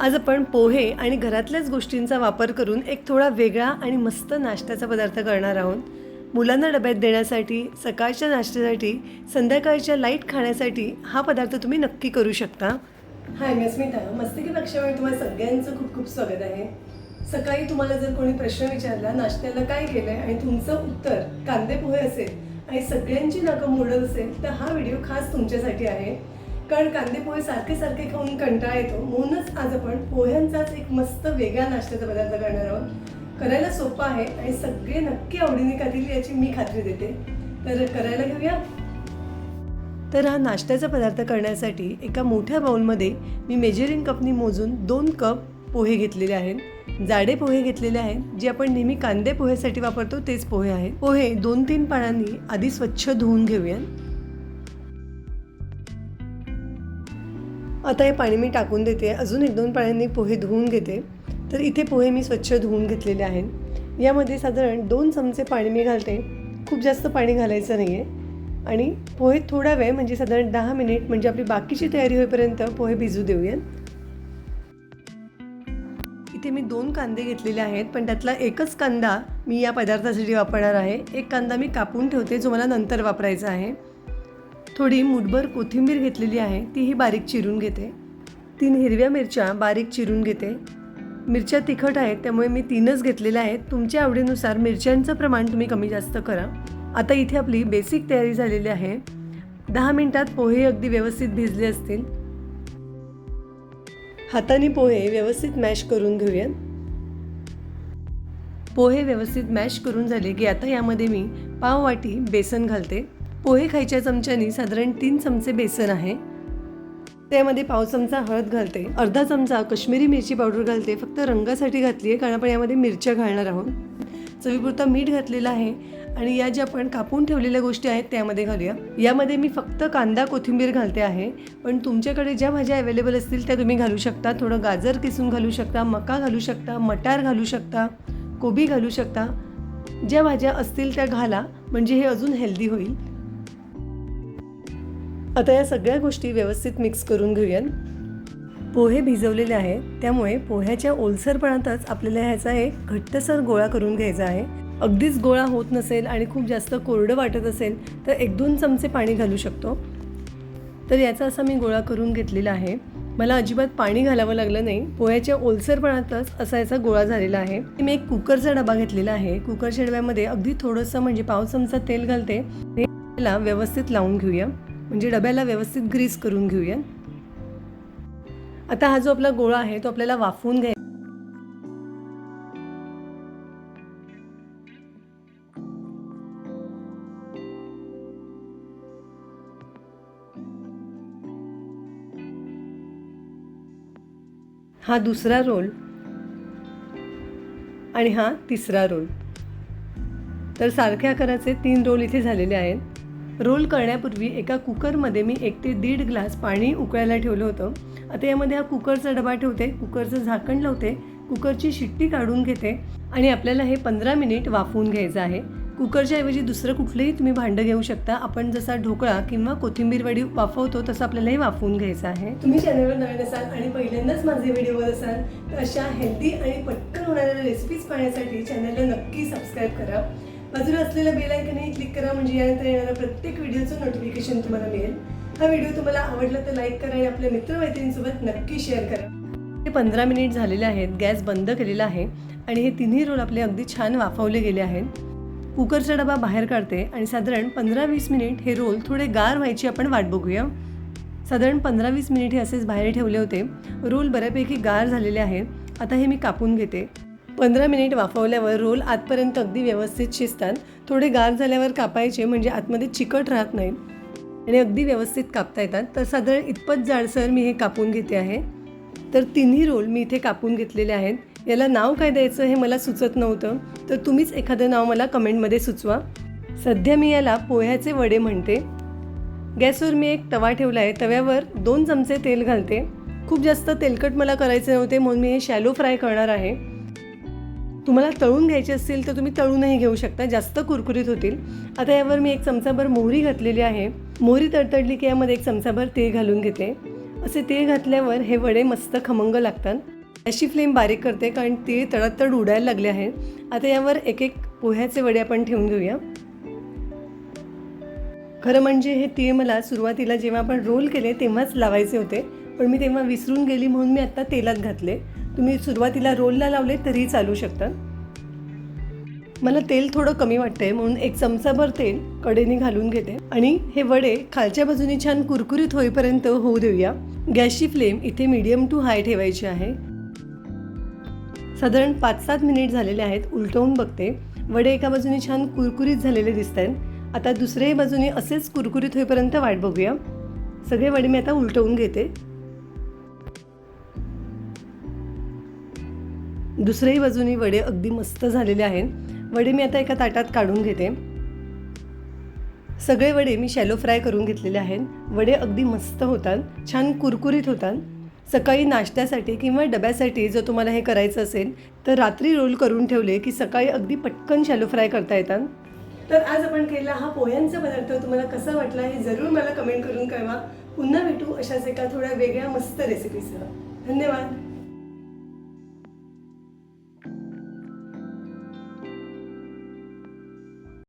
आज आपण पोहे आणि घरातल्याच गोष्टींचा वापर करून एक थोडा वेगळा आणि मस्त नाश्त्याचा पदार्थ करणार आहोत. मुलांना डब्यात देण्यासाठी सकाळच्या नाश्त्यासाठी संध्याकाळच्या लाइट खाण्यासाठी हा पदार्थ तुम्ही नक्की करू शकता. हाय मी अस्मिता. मस्तिकी पक्षामध्ये तुम्हाला सगळ्यांचं खूप खूप स्वागत आहे. सकाळी तुम्हाला जर कोणी प्रश्न विचारला नाश्त्याला काय केलं आहे आणि तुमचं उत्तर कांदे पोहे असेल आणि सगळ्यांची नाकं मोडत असेल तर हा व्हिडिओ खास तुमच्यासाठी आहे. कारण कांदे पोहे सारखे सारखे खाऊन कंटाळा येतो. म्हणूनच आज आपण पोह्यांचाच एक मस्त वेगळा नाश्त्याचा पदार्थ करणार आहोत. करायला सोपं आहे आणि सगळे नक्की आवडीने खातील याची मी खात्री देते. तर करायला घेऊया. तर हा नाश्त्याचा पदार्थ करण्यासाठी एका मोठ्या बाऊलमध्ये मी मेजरिंग कपनी मोजून दोन कप पोहे घेतलेले आहेत. जाडे पोहे घेतलेले आहेत. जे आपण नेहमी कांदे पोहेसाठी वापरतो तेच पोहे आहेत. पोहे दोन तीन पानांनी आधी स्वच्छ धुवून घेऊया आता हे पाणी मी टाकून देते. अजून एक दोन पाण्याने पोहे धुवून घेते. तर इथे पोहे मी स्वच्छ धुवून घेतलेले आहेत. यामध्ये साधारण दोन चमचे पाणी मी घालते. खूप जास्त पाणी घालायचं नाही आहे आणि पोहे थोडा वेळ म्हणजे साधारण दहा मिनिट म्हणजे आपली बाकीची तयारी होईपर्यंत पोहे भिजू देऊयात. इथे मी दोन कांदे घेतलेले आहेत पण त्यातला एकच कांदा मी या पदार्थासाठी वापरणार आहे. एक कांदा मी कापून ठेवते जो मला नंतर वापरायचा आहे. थोडी मुठभर कोथिंबीर घेतलेली आहे तीही बारीक चिरून घेते. तीन हिरव्या मिरच्या बारीक चिरून घेते. मिरच्या तिखट आहेत त्यामुळे मी तीनच घेतलेल्या आहेत. तुमच्या आवडीनुसार मिरच्यांचं प्रमाण तुम्ही कमी जास्त करा. आता इथे आपली बेसिक तयारी झालेली आहे. दहा मिनटात पोहे अगदी व्यवस्थित भिजले असतील. हाताने पोहे व्यवस्थित मॅश करून घेऊयात. पोहे व्यवस्थित मॅश करून झाले की आता यामध्ये मी पाव वाटी बेसन घालते. पोहे खायच्या चमच्यानी साधारण तीन चमचे बेसन आहे. त्यामध्ये पाव चमचा हळद घालते अर्धा चमचा कश्मीरी मिरची पावडर घालते फक्त रंगासाठी घातली आहे कारण आपण यामध्ये मिरच्या घालणार आहोत. चवीपुरता मीठ घातलेलं आहे आणि या ज्या आपण कापून ठेवलेल्या गोष्टी आहेत त्यामध्ये घालूया. यामध्ये मी फक्त कांदा कोथिंबीर घालते आहे पण तुमच्याकडे ज्या भाज्या अवेलेबल असतील त्या तुम्ही घालू शकता. थोडं गाजर किसून घालू शकता मका घालू शकता मटार घालू शकता कोबी घालू शकता. ज्या भाज्या असतील त्या घाला म्हणजे हे अजून हेल्दी होईल. आता या सगळ्या गोष्टी व्यवस्थित मिक्स करून घेऊयात. पोहे भिजवलेले आहेत त्यामुळे पोह्याच्या ओलसरपणातच आपल्याला ह्याचा एक घट्टसर गोळा करून घ्यायचा आहे. अगदीच गोळा होत नसेल आणि खूप जास्त कोरडं वाटत असेल तर एक दोन चमचे पाणी घालू शकतो. तर याचा असा मी गोळा करून घेतलेला आहे. मला अजिबात पाणी घालावं लागलं नाही. पोह्याच्या ओलसरपणातच असा याचा गोळा झालेला आहे. मी एक कुकरचा डबा घेतलेला आहे. कुकरच्या डब्यामध्ये अगदी थोडंसं म्हणजे पाव चमचा तेल घालते. त्याला व्यवस्थित लावून घेऊया. म्हणजे डब्याला व्यवस्थित ग्रीस करून घेऊया. आता हा जो आपला गोळा आहे तो आपल्याला वाफवून घ्यायचा हा दुसरा रोल आणि हा तिसरा रोल. तर सारख्या आकाराचे तीन रोल इथे झालेले आहेत. रोल करण्यापूर्वी एका कुकरमध्ये मी एक ते दीड ग्लास पाणी उकळायला ठेवलं होतं. आता यामध्ये हा कुकरचा डबा ठेवते कुकरचं झाकण लावते कुकरची शिट्टी काढून घेते आणि आपल्याला हे पंधरा मिनिट वाफवून घ्यायचं आहे. कुकरच्या ऐवजी दुसरं कुठलंही तुम्ही भांडं घेऊ शकता. आपण जसा ढोकळा किंवा कोथिंबीर वडी वाफवतो तसं आपल्याला हे वाफवून घ्यायचं आहे. तुम्ही चॅनलवर नवीन असाल आणि पहिल्यांदाच माझे व्हिडिओ असाल तर अशा हेल्दी आणि पटकन होणाऱ्या रेसिपीज पाहण्यासाठी चॅनलला नक्की सबस्क्राईब करा. बाजूला असलेल्या बेल आयकनही क्लिक करा म्हणजे यानंतर येणाऱ्या प्रत्येक व्हिडिओचं नोटिफिकेशन तुम्हाला मिळेल. हा व्हिडिओ तुम्हाला आवडला तर लाईक करा आणि आपल्या मित्रमैत्रिणींसोबत नक्की शेअर करा. हे पंधरा मिनिट झालेले आहेत गॅस बंद केलेला आहे आणि हे तिन्ही रोल आपले अगदी छान वाफवले गेले आहेत. कुकरचा डबा बाहेर काढते आणि साधारण पंधरा वीस मिनिट हे रोल थोडे गार व्हायची आपण वाट बघूया. साधारण पंधरा वीस मिनिट हे असेच बाहेर ठेवले होते. रोल बऱ्यापैकी गार झालेले आहेत. आता हे मी कापून घेते. पंधरा मिनिट वाफवल्यावर रोल आतपर्यंत अगदी व्यवस्थित शिजतात. थोडे गार झाल्यावर कापायचे म्हणजे आतमध्ये चिकट राहत नाहीत आणि अगदी व्यवस्थित कापता येतात. तर साधारण इतपत जाडसर मी हे कापून घेते आहे. तर तिन्ही रोल मी इथे कापून घेतलेले आहेत. याला नाव काय द्यायचं हे मला सुचत नव्हतं. तर तुम्हीच एखादं नाव मला कमेंटमध्ये सुचवा. सध्या मी याला पोह्याचे वडे म्हणते. गॅसवर मी एक तवा ठेवला आहे. तव्यावर दोन चमचे तेल घालते. खूप जास्त तेलकट मला करायचे नव्हते म्हणून मी हे शॅलो फ्राय करणार आहे. तुम्हाला तळून घ्यायचे असतील तर तुम्ही तळूनही घेऊ शकता. जास्त कुरकुरीत होतील. आता यावर मी एक चमचाभर मोहरी घातलेली आहे. मोहरी तडतडली की यामध्ये एक चमचाभर तेल घालून घेते. असे तेल घातल्यावर हे वडे मस्त खमंग लागतात. अशी फ्लेम बारीक करते कारण ते तडातड उडायला लागले आहे. आता यावर एक एक पोह्याचे वडे आपण ठेवून घेऊया. खरं म्हणजे हे तीळ मला सुरुवातीला जेव्हा आपण रोल केले तेव्हाच लावायचे होते. पण मी तेव्हा विसरून गेली म्हणून मी आत्ता तेलात घातले. तुम्ही सुरुवातीला रोलला लावले तरीही चालू शकतात. मला तेल थोडं कमी वाटतंय म्हणून एक चमचाभर तेल कडेने घालून घेते. आणि हे वडे खालच्या बाजूने छान कुरकुरीत होईपर्यंत होऊ देऊया. गॅसची फ्लेम इथे मीडियम टू हाय ठेवायची आहे. साधारण पाच सात मिनिट झालेले आहेत उलटवून बघते. वडे एका बाजूने छान कुरकुरीत झालेले दिसत आहेत आता दुसऱ्याही बाजूने असेच कुरकुरीत होईपर्यंत वाट बघूया. सगळे वडे मी आता उलटवून घेते. दुसऱ्याही बाजूनी वडे अगदी मस्त झालेले आहेत. वडे मी आता एका ताटात काढून घेते. सगळे वडे मी शॅलो फ्राय करून घेतलेले आहेत. वडे अगदी मस्त होतात छान कुरकुरीत होतात. सकाळी नाश्त्यासाठी किंवा डब्यासाठी जर तुम्हाला हे करायचं असेल तर रात्री रोल करून ठेवले की सकाळी अगदी पटकन शॅलो फ्राय करता येतात. तर आज आपण केलेला हा पोह्यांचा पदार्थ तुम्हाला कसा वाटला हे जरूर मला कमेंट करून कळवा. पुन्हा भेटू अशाच एका थोड्या वेगळ्या मस्त रेसिपीसह धन्यवाद.